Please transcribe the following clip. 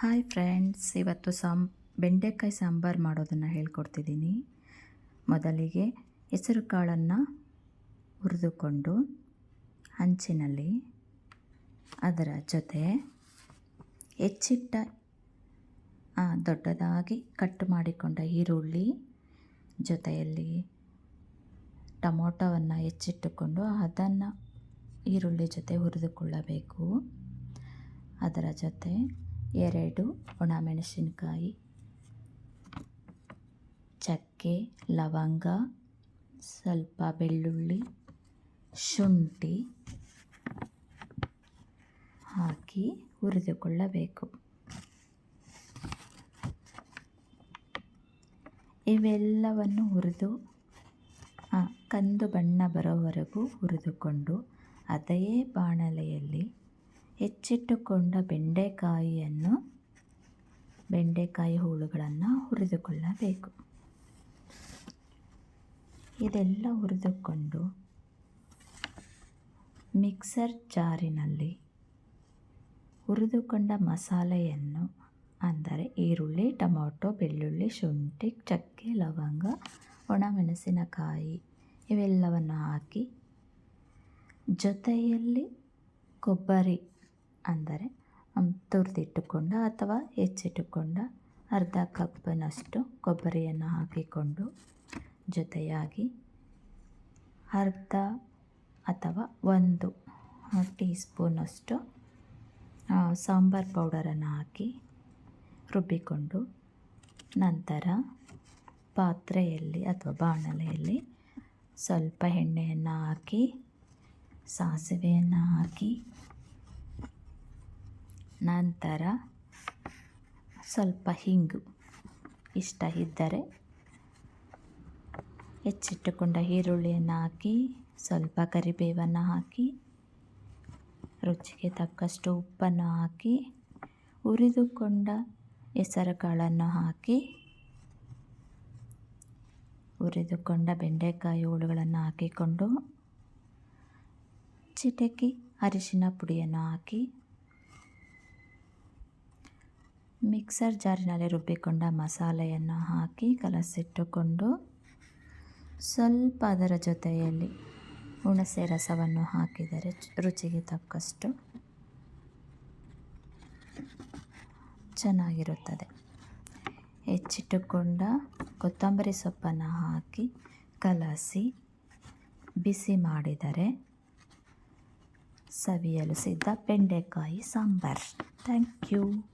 Hi friends, ಇವತ್ತು ಸಾಂಬ್ ಬೆಂಡೆಕಾಯಿ ಸಾಂಬಾರು ಮಾಡೋದನ್ನು ಹೇಳ್ಕೊಡ್ತಿದ್ದೀನಿ. ಮೊದಲಿಗೆ ಹೆಸರು ಕಾಳನ್ನು ಹುರಿದುಕೊಂಡು ಹಂಚಿನಲ್ಲಿ ಅದರ ಜೊತೆ ಹೆಚ್ಚಿಟ್ಟ ದೊಡ್ಡದಾಗಿ ಕಟ್ ಮಾಡಿಕೊಂಡ ಈರುಳ್ಳಿ, ಜೊತೆಯಲ್ಲಿ ಟೊಮೊಟೊವನ್ನು ಹೆಚ್ಚಿಟ್ಟುಕೊಂಡು ಅದನ್ನು ಈರುಳ್ಳಿ ಜೊತೆ ಹುರಿದುಕೊಳ್ಳಬೇಕು. ಅದರ ಜೊತೆ ಎರಡು ಒಣಮೆಣಸಿನಕಾಯಿ, ಚಕ್ಕೆ, ಲವಂಗ, ಸ್ವಲ್ಪ ಬೆಳ್ಳುಳ್ಳಿ, ಶುಂಠಿ ಹಾಕಿ ಹುರಿದುಕೊಳ್ಳಬೇಕು. ಇವೆಲ್ಲವನ್ನು ಹುರಿದು ಕಂದು ಬಣ್ಣ ಬರೋವರೆಗೂ ಹುರಿದುಕೊಂಡು, ಅದೇ ಬಾಣಲೆಯಲ್ಲಿ ಹೆಚ್ಚಿಟ್ಟುಕೊಂಡ ಬೆಂಡೆಕಾಯಿಯನ್ನು, ಬೆಂಡೆಕಾಯಿ ಹೋಳುಗಳನ್ನು ಹುರಿದುಕೊಳ್ಳಬೇಕು. ಇದೆಲ್ಲ ಹುರಿದುಕೊಂಡು ಮಿಕ್ಸರ್ ಜಾರಿನಲ್ಲಿ ಹುರಿದುಕೊಂಡ ಮಸಾಲೆಯನ್ನು, ಅಂದರೆ ಈರುಳ್ಳಿ, ಟೊಮೊಟೊ, ಬೆಳ್ಳುಳ್ಳಿ, ಶುಂಠಿ, ಚಕ್ಕೆ, ಲವಂಗ, ಒಣಮೆಣಸಿನಕಾಯಿ ಇವೆಲ್ಲವನ್ನು ಹಾಕಿ ಜೊತೆಯಲ್ಲಿ ಕೊಬ್ಬರಿ ಅಂದರೆ ತುರಿದಿಟ್ಟುಕೊಂಡ ಅಥವಾ ಹೆಚ್ಚಿಟ್ಟುಕೊಂಡ ಅರ್ಧ ಕಪ್ಪಿನಷ್ಟು ಕೊಬ್ಬರಿಯನ್ನು ಹಾಕಿಕೊಂಡು ಜೊತೆಯಾಗಿ ಅರ್ಧ ಅಥವಾ ಒಂದು ಟೀ ಸ್ಪೂನಷ್ಟು ಸಾಂಬಾರು ಪೌಡರನ್ನು ಹಾಕಿ ರುಬ್ಬಿಕೊಂಡು ನಂತರ ಪಾತ್ರೆಯಲ್ಲಿ ಅಥವಾ ಬಾಣಲೆಯಲ್ಲಿ ಸ್ವಲ್ಪ ಎಣ್ಣೆಯನ್ನು ಹಾಕಿ, ಸಾಸಿವೆಯನ್ನು ಹಾಕಿ ನಂತರ ಸ್ವಲ್ಪ ಹಿಂಗು ಇಷ್ಟ ಇದ್ದರೆ ಹೆಚ್ಚಿಟ್ಟುಕೊಂಡ ಈರುಳ್ಳಿಯನ್ನು ಹಾಕಿ, ಸ್ವಲ್ಪ ಕರಿಬೇವನ್ನು ಹಾಕಿ, ರುಚಿಗೆ ತಕ್ಕಷ್ಟು ಉಪ್ಪನ್ನು ಹಾಕಿ, ಹುರಿದುಕೊಂಡ ಹೆಸರುಕಾಳನ್ನು ಹಾಕಿ, ಹುರಿದುಕೊಂಡ ಬೆಂಡೆಕಾಯಿ ಹೋಳುಗಳನ್ನು ಹಾಕಿಕೊಂಡು ಚಿಟಕಿ ಅರಿಶಿನ ಪುಡಿಯನ್ನು ಹಾಕಿ ಮಿಕ್ಸರ್ ಜಾರಿನಲ್ಲಿ ರುಬ್ಬಿಕೊಂಡ ಮಸಾಲೆಯನ್ನು ಹಾಕಿ ಕಲಸಿಟ್ಟುಕೊಂಡು ಸ್ವಲ್ಪ ಅದರ ಜೊತೆಯಲ್ಲಿ ಹುಣಸೆ ರಸವನ್ನು ಹಾಕಿದರೆ ರುಚಿಗೆ ತಕ್ಕಷ್ಟು ಚೆನ್ನಾಗಿರುತ್ತದೆ. ಹೆಚ್ಚಿಟ್ಟುಕೊಂಡ ಕೊತ್ತಂಬರಿ ಸೊಪ್ಪನ್ನು ಹಾಕಿ ಕಲಸಿ ಬಿಸಿ ಮಾಡಿದರೆ ಸವಿಯಲು ಸಿದ್ಧ ಬೆಂಡೆಕಾಯಿ ಸಾಂಬಾರ್. Thank you.